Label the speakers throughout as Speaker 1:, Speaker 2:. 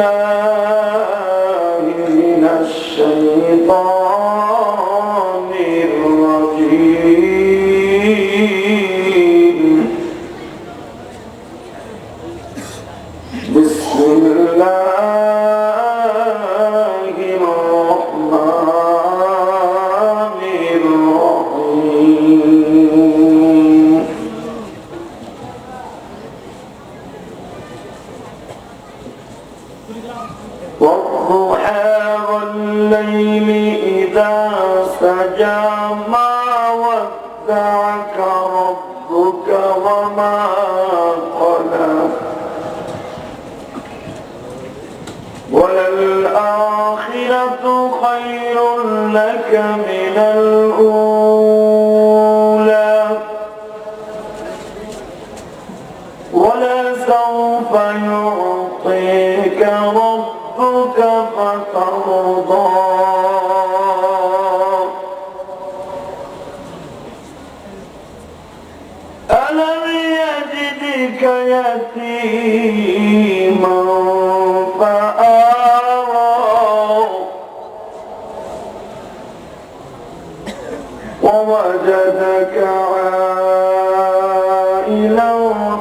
Speaker 1: الله الآخرة خير لك من الأولى.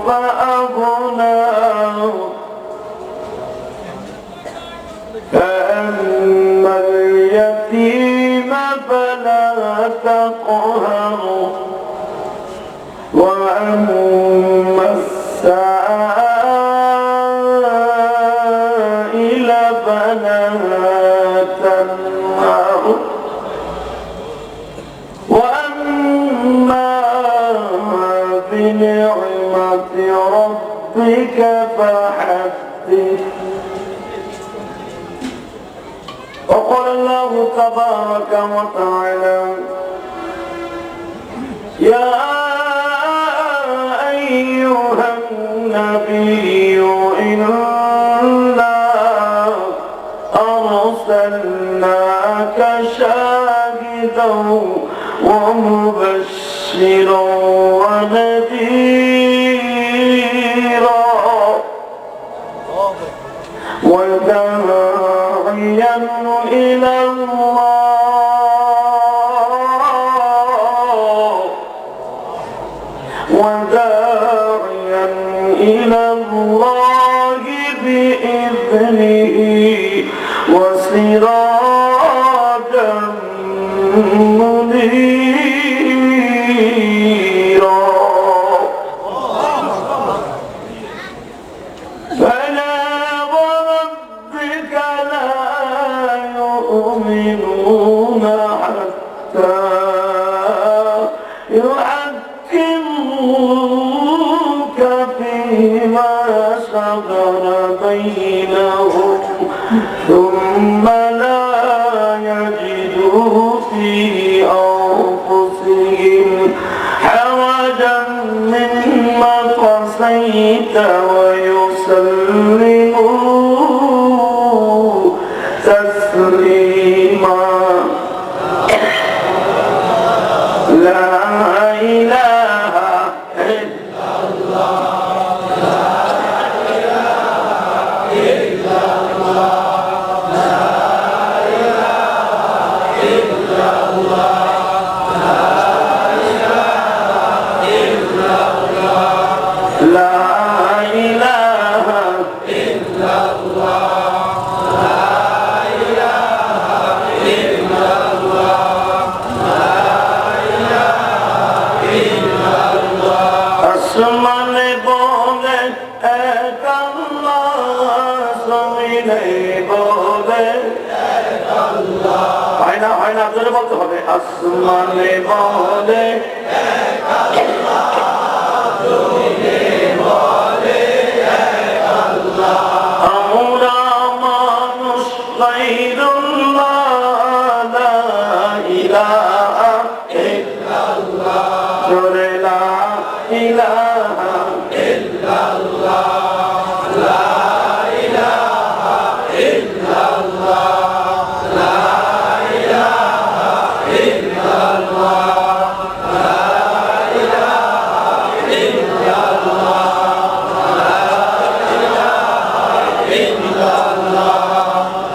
Speaker 1: فأغناه فأما اليتيم فلا تقل. قال الله تبارك وتعالى يا الرحيم لا হয় না জোরে বলতে হবে আসমানে বলে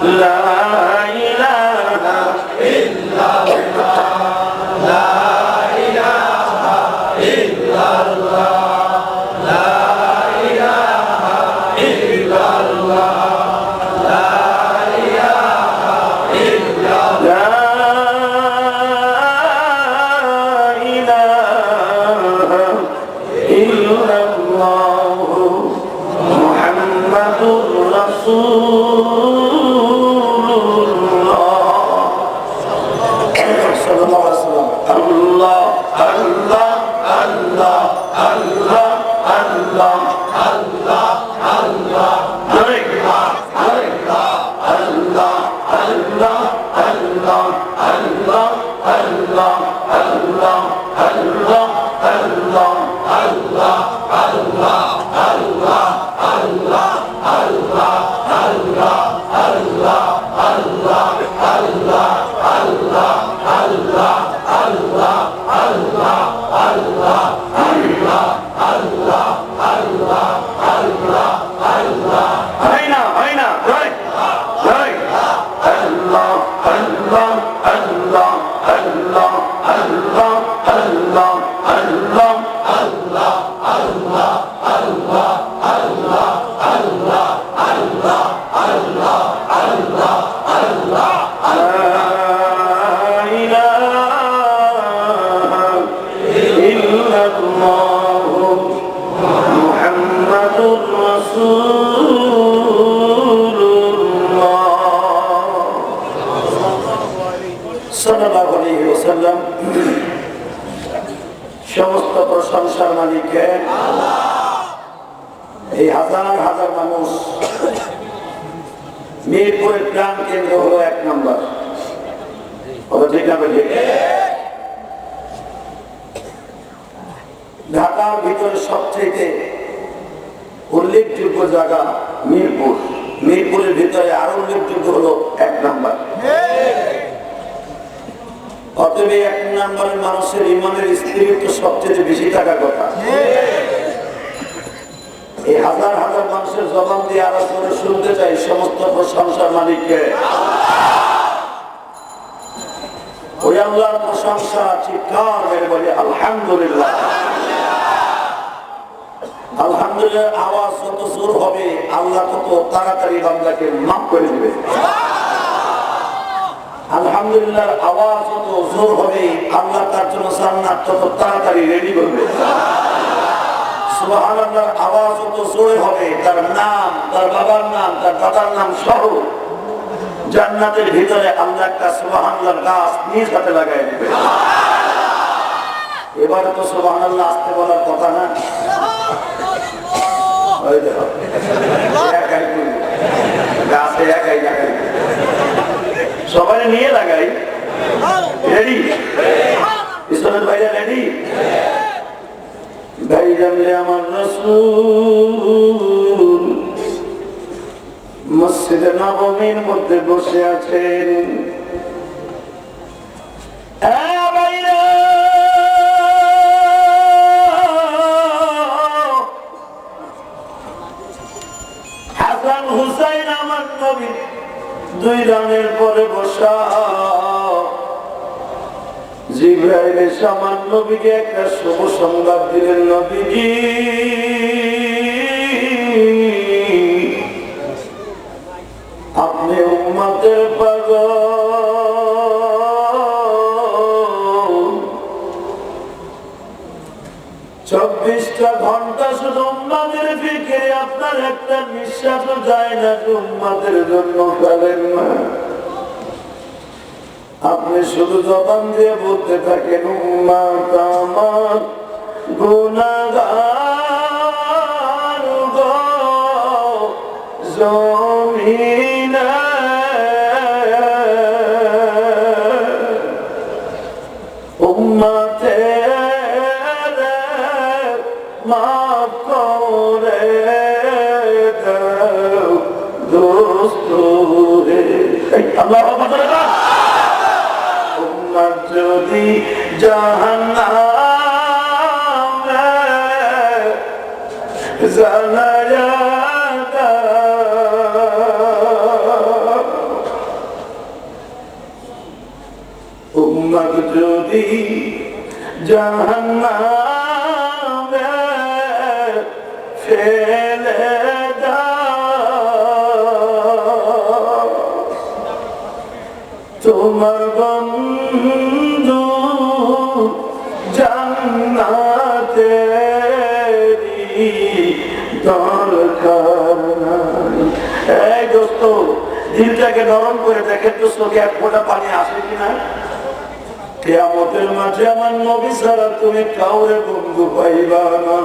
Speaker 1: لا মিরপুরের প্রাণ কেন্দ্র হলো এক নম্বর। ঠিক না ঢাকার ভিতরে সবচেয়ে উল্লেখযোগ্য জায়গা মিরপুর। মিরপুরের ভিতরে আরও উল্লেখযোগ্য হলো এক নাম্বার। অতএব এক নম্বরের মানুষের ইমানের স্থিরিত্ব সবচেয়ে বেশি থাকার কথা। এই হাজার হাজার মানুষের জবান দিয়ে আলোচনা শুনতে চাই, সমস্ত প্রশংসার মালিককে। ওই আল্লাহর প্রশংসা বলি, আলহামদুলিল্লাহ। আলহামদুলিল্লাহ, আওয়াজ যত জোর হবে, আল্লাহ তত তাড়াতাড়ি বাংলাকে মাফ করে দিবে। আলহামদুলিল্লাহ, আওয়াজ যত জোর হবে, আল্লাহ তার জন্য জান্নাত তত তাড়াতাড়ি রেডি করবে। সুবহানাল্লাহর আওয়াজ যত জোরে হবে। তার নাম তার বাবার নাম তার দাদার নাম সহ জান্নাতের ভিতরে আল্লাহ একটা সুবহানাল্লাহর গাছ নিজ হাতে লাগাই দিবে। এবারে তো সুবহানাল্লাহ আসতে বলার কথা না। গাছে একাই লাগাই। সবাই নিয়ে লাগাই। রেডি ইসলামের বাইরে রেডি ভাই জানলে আমার রসুল মসজিদে নবমীর মধ্যে বসে আছেন। এ নবীকে একটা শুভ সংবাদ দিলেন আপনি উম্মতের পাগল। চব্বিশটা ঘণ্টা শুধু উম্মাদের ফিকিরে আপনার একটা নিঃশ্বাসও যায় না উম্মাদের জন্য ফেলেন না। আপনি শুধু জবান দিয়ে বলতে থাকেন উম্মাত আমার গুনাগার গো, জমিনে উম্মতের মাফ করে দোস্ত আল্লাহ جہنم میں زنا جاتا امت جو دی جہنم میں پھیل دا تمہر بند দরকার এই দোস্ত দিলটাকে নরম করে দেখেন তো চোখে এক ফোটা পানি আসে কিনা? কেয়ামতের মাঝে আমার নবী ছাড়া তুমি কাউরে বন্ধু পাইবা না।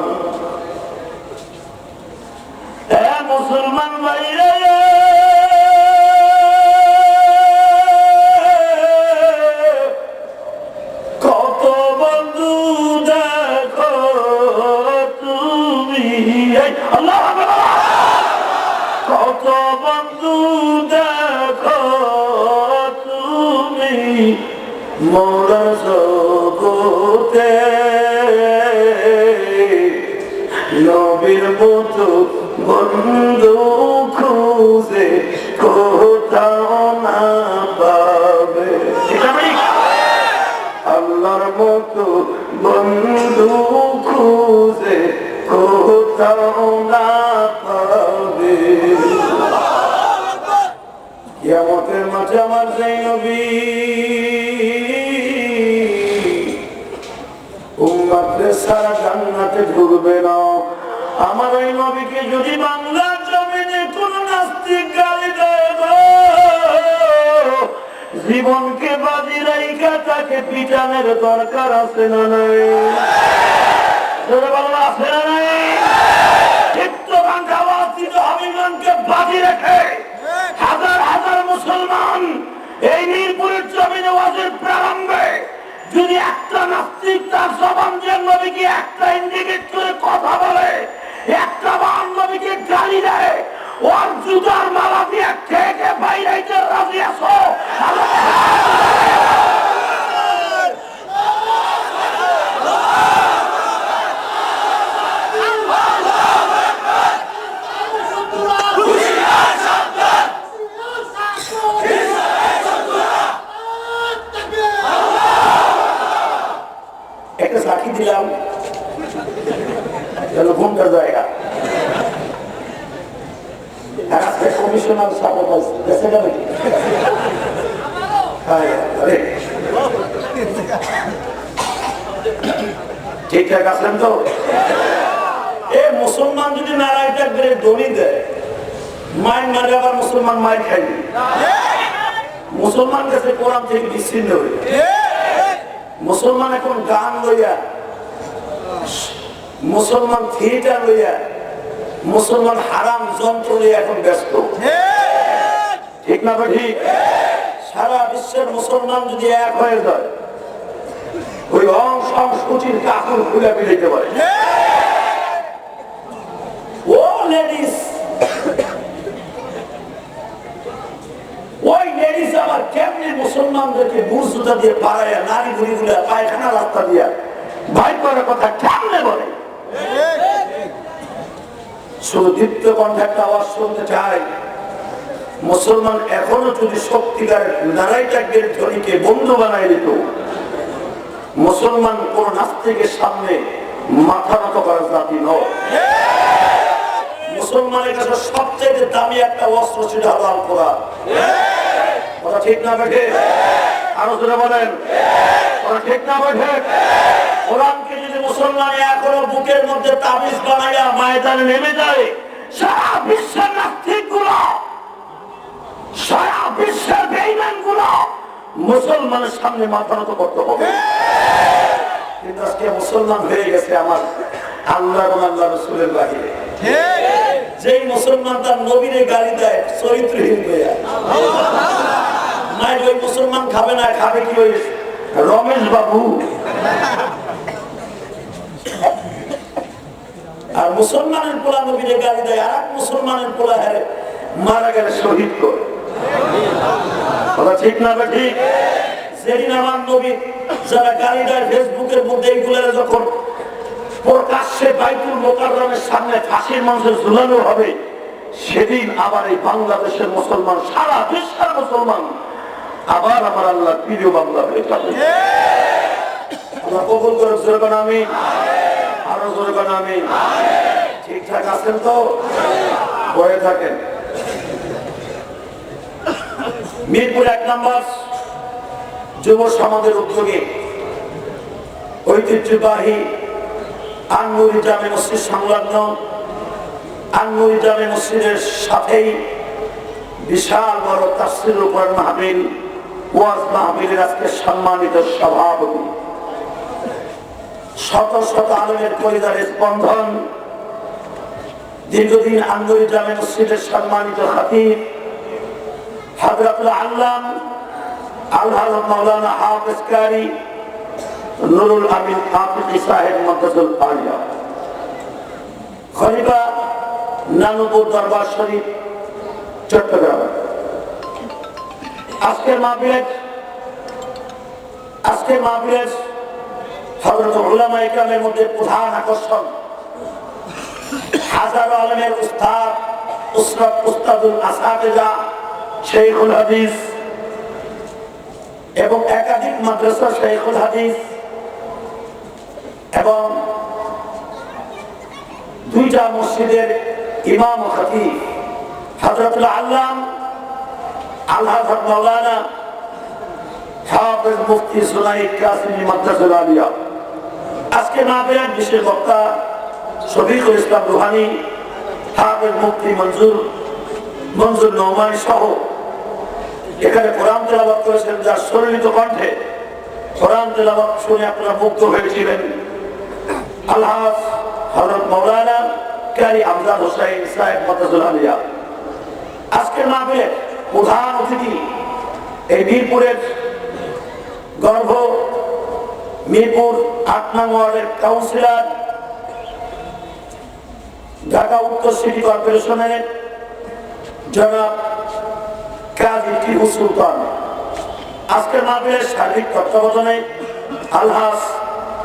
Speaker 1: আমার ওই নবীকে যদি বাংলার জমিনে কোন নাস্তিক গালি দেয় জীবনকে বাজি রাইখা তাকে পিটানের দরকার আছে না নাই? আছে না নাই? আওয়াজিত হবিগঞ্জকে বাজি রেখে মুসলমান এই মিরপুরের জমিনে ওয়াজের প্রারম্ভে যদি একটা নাস্তিক তার জবান দিয়ে নবীকে একটা ইন্ডিকেট করে কথা বলে, একটা বার নবীকে গালি দেয়, ওর জুতার মালা দিয়ে থেকে বাইরাইতে রাজি আসো একটা সাক্ষী দিলাম যেন ঘুমটা জায়গা আর গেছে না নাকি হ্যাঁ, ঠিকঠাক আছেন তো? এ মুসলমান যদি নারায় থাকবে দড়ি দেয় মায়ের মারে আবার মুসলমান মায়ের খাইবে মুসলমান কাছে কোরআন থেকে বিচ্ছিন্ন মুসলমান এখন গান লইয়া মুসলমান থিয়েটার লইয়া মুসলমান হারাম যন্ত্র লইয়া এখন ব্যস্ত। ঠিক না ঠিক। সারা বিশ্বের মুসলমান যদি এক হয়ে যায়, ওই অসংস্কৃতির কাকুর খুলে মিলাইতে পারে। ও লেডিস, ওই লেডিস আবার কেমনি মুসলমানদেরকে বুঝুতা দিয়ে নারী ঘুরি গুলা পায়খানা রাস্তা দিয়া ভাই করার কথা কেমনে বলে? শুধু দীপ্ত কণ্ঠে একটা আওয়াজ শুনতে চাই। মুসলমান এখনও যদি সত্যিকার নারাইটাকের ধ্বনিকে বন্ধু বানাই দিত, মুসলমান কোন নাস্তিকের সামনে মাথা নত করার জাতি নয়। মুসলমানের কাছে সবচেয়ে দামি একটা অস্ত্র ছিল হালাল করা কথা ঠিক না বেঠে? আরও জোরে বলেন। কথা ঠিক না বেঠে? কোরআনকে যদি মুসলমান এখনও বুকের মধ্যে তাবিজ বানাইয়া ময়দানে নেমে যায়, সারা বিশ্বের নাস্তিক সারা বিশ্বের বেইমান মুসলমানের সামনে মাথা নত করতে হবে। কিন্তু আজকে মুসলমান হয়ে গেছে আমার আল্লাহ আল্লাহ রসুলের বাহিরে। যেই মুসলমান তার নবীরে গালি দেয়, চরিত্রহীন হইয়া মায়ের ওই মুসলমান খাবে না, খাবে কি ওই রমেশ বাবু? আর মুসলমানের পোলা নবীরে গালি দেয় আর এক মুসলমানের পোলা হারে মারা গেলে শহীদ করে। কথা ঠিক না ঠিক? সেদিন আমার নবী যারা গালি দেয় ফেসবুকের মধ্যে এইগুলো যখন প্রকাশ্যে বাইতুল মোকাররমের সামনে ফাঁসির মানুষের ঝুলানো হবে সেদিন আবার এই বাংলাদেশের মুসলমান সারা বিশ্বের মুসলমান আবার আমার আল্লাহ প্রিয় বাংলা হয়ে যাবে। আমরা কবুল করে আমি আরও জোরগান আমি ঠিকঠাক আছেন তো? হয়ে থাকেন। মিরপুর এক নম্বর যুব সমাজের উদ্যোগে ঐতিহ্যবাহী আনমুরি জামে মসজিদ সংলগ্ন। আনমুরি জামে মসজিদের সাথেই বিশাল বড় তাফসির উপর মাহবিল ওয়াজ মাহবিলের আজকে সম্মানিত সভাপতি। শত শত আলমের পরিবারের স্পন্দন দীর্ঘদিন আন্দোলন জামে মসজিদের সম্মানিত খাতিব হাজরাতুল আল্লাম, আল্লাহ মাওলানা হাফেজ কারি, নুরুল আমিন হাফিজি সাহেব মন্তাজুল আলিয়া। খলিফা নানুপুর দরবার শরীফ, চট্টগ্রাম। আজকের মাহফিলের আজকের মাহফিলের হজরত উলামা ইকরামের মধ্যে প্রধান আকর্ষণ। হাজারো আলমের উস্তাদ, উসরত উস্তাদুল আসাদেজা শেখুল হাদিস এবং একাধিক মাদ্রাসা শেখুল হাদিস এবং দুইটা মসজিদের ইমাম ও খতিব হজরতুল আল্লাম আল্লাহ মৌলানা হাফেজ মুফতি সুনাইদ কাসিমি মাদ্রাসুল আলিয়া। আজকে বেরান বিশেষ বক্তা শফিকুল ইসলাম রুহানি হাফেজ মুফতি মঞ্জুর মঞ্জুর নৌমানি সহ এখানে কোরআন তেলাবাদ করেছেন, যার সরলিত কণ্ঠে কোরআন তেলাবাদ শুনে আপনারা মুগ্ধ হয়েছিলেন। আল্লাহ হজরত মৌলানা কারি আমজাদ হোসাইন সাহেব মাদ্রাসুল আলিয়া। আজকের মাহফিলের প্রধান অতিথি এই মিরপুরের গর্ভ মিরপুর আট নং ওয়ার্ডের কাউন্সিলর ঢাকা উত্তর সিটি কর্পোরেশনের জনাব কাজী টিপু সুলতান আজকের মাহফিলের সার্বিক তত্ত্বাবধানে আলহাস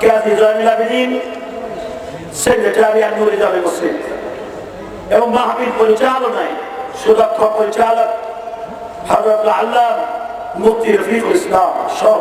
Speaker 1: কাজী জয়নুল আবেদিন, সেক্রেটারি আন্দুল জামে মসজিদ এবং মাহফিল পরিচালনায় সুদক্ষ পরিচালক হজরত আল্লাহ মুফতি রফিকুল ইসলাম সহ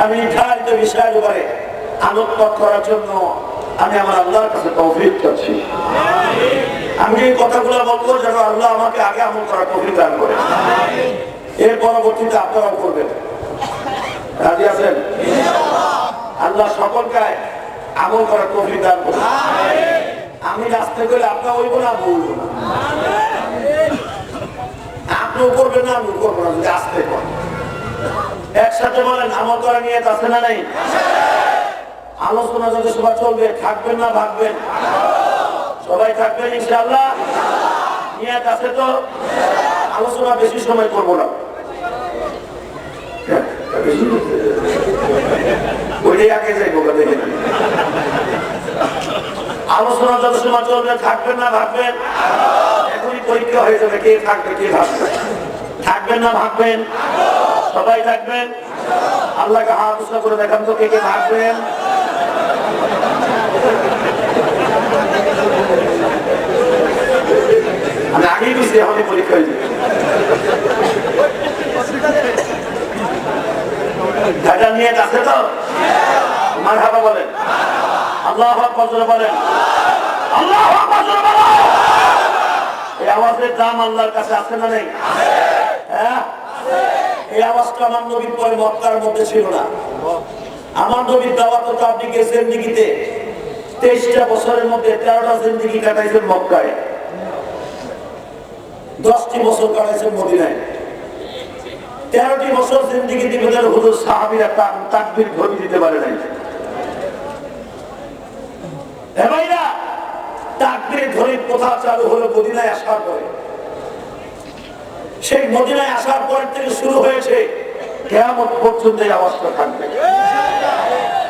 Speaker 1: আমি নির্ধারিত বিষয়ের উপরে আলোকপাত করার জন্য আমি আমার আল্লাহর কাছে তৌফিক চাচ্ছি। আমি এই কথাগুলো বলব যেন আল্লাহ আমাকে আগে আমল করার তৌফিক দান করে। এর পরবর্তীতে আপনারাও করবেন। রাজি আছেন? আল্লাহ সকলকে আমল করার তৌফিক দান করে আমি রাস্তায় গেলে আপনার ওইব না বলব না। আপনিও করবেন না আমি করব না, যদি আসতে করেন। একসাথে বলেন, আমল করা নিয়ে আছে না নাই? আলোচনা যদি সবাই চলবে, থাকবেন না ভাববেন সবাই থাকবেন ইনশাআল্লাহ? নিয়ে আছে তো? আলোচনা বেশি সময় করব না। দেখে আলোচনা সময় চলবে, থাকবেন না ভাববেন পরীক্ষা হয়ে যাবে, কে থাকবে, কে থাকবেন না ভাববেন সবাই থাকবেন। আল্লাহকে হাত উৎসাহ করে দেখান তো কে কে ভাববেন আমি আগেই বুঝছি এখনই পরীক্ষা হয়ে যাবে। ঢাকা নিয়ে আছে তো? মার হাবা বলেন। আল্লাহ বলেন। আল্লাহ বলেন। এই দাম আল্লাহর কাছে আছে না নেই? এই আওয়াজটা আমার নবীর পরে মক্কার মধ্যে ছিল না। আমার নবীর দাওয়াত তো আপনি গেছেন দিঘিতে। তেইশটা বছরের মধ্যে তেরোটা জিন্দিগি কাটাইছেন মক্কায়। দশটি বছর কাটাইছেন মদিনায়। তেরোটি বছর জিন্দিগি দিবেন হুজুর সাহাবিরা তাকবির ধরি দিতে পারে নাই। তাকবির ধরে প্রথা চালু হলো মদিনায় আসার পরে। সেই মদিনায় আসার পর থেকে শুরু হয়েছে কেমন পর্যন্ত এই আওয়াজটা থাকবে।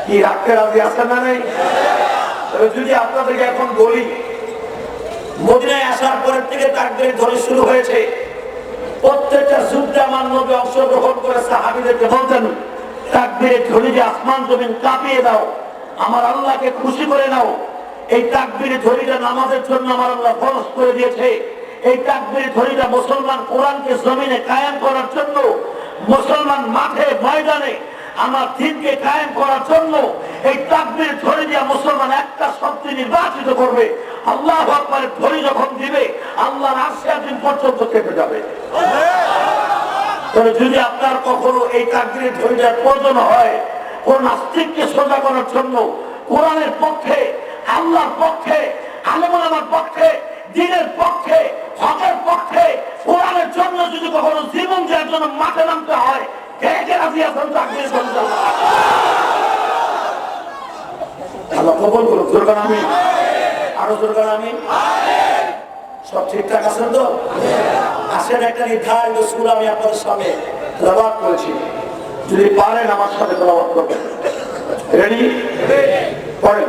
Speaker 1: কি রাখতে রাজি আছেন না নেই? যদি আপনাদেরকে এখন বলি, মদিনায় আসার পরের থেকে তাকবির ধরে শুরু হয়েছে। প্রত্যেকটা যুদ্ধে আমার নবী অংশগ্রহণ করে সাহাবিদেরকে বলতেন, তাকবিরে ধরে যে আসমান জমিন কাঁপিয়ে দাও, আমার আল্লাহকে খুশি করে নাও। এই তাকবিরে ধরিটা নামাজের জন্য আমার আল্লাহ ফরজ করে দিয়েছে। এই তাকবির ধরিটা মুসলমান কোরআনকে জমিনে কায়েম করার জন্য, মুসলমান মাঠে, ময়দানে আমার দিনকে কায়েম করার জন্য এই তাকবির ধরে দিয়া মুসলমান একটা শক্তি নির্বাচিত করবে। আল্লাহ আকবরের ধরি যখন দিবে, আল্লাহর আশিয়া দিন পর্যন্ত কেটে যাবে। যদি আপনার কখনো এই তাকবির ধরিটার প্রয়োজন হয়, কোন নাস্তিককে সোজা করার জন্য, কোরআনের পক্ষে, আল্লাহর পক্ষে আলমার পক্ষে দিনের পক্ষে হকের পক্ষে কোরআনের জন্য যদি কখনো জীবন দেওয়ার জন্য মাঠে নামতে হয় কে কে রাজি আছেন আল্লাহ কবল দরকার আমি আরও দরকার আমি সব ঠিকঠাক আছেন তো? আসেন একটা নির্ধারিত সুর আমি আপনাদের সামনে তেলাওয়াত করেছি। যদি পারেন আমার সাথে তেলাওয়াত করবেন। রেডি পড়েন।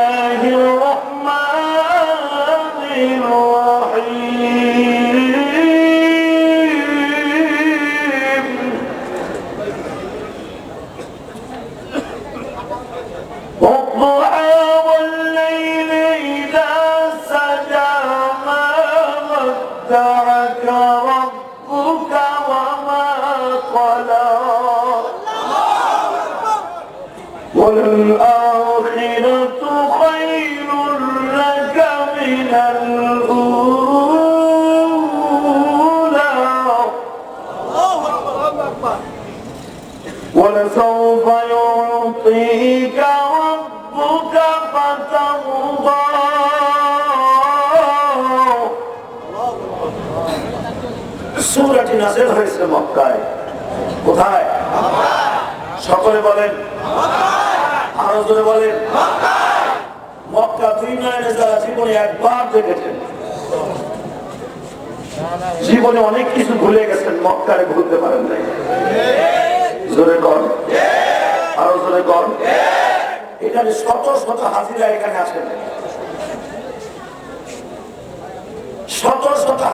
Speaker 1: ولسوف يعطيك ربك فترضى সুরাটি নাজিল হয়েছে মক্কায় কোথায় সকলে বলেন আরো জোরে বলেন মক্কা দুই নয়নে যারা জীবনে একবার দেখেছেন জীবনে অনেক কিছু ভুলে গেছেন, মক্কারে ভুলতে পারেন নাই। জোরে কর। আরও জোরে কর। এখানে শত শত হাজিরা এখানে আসেন শত শত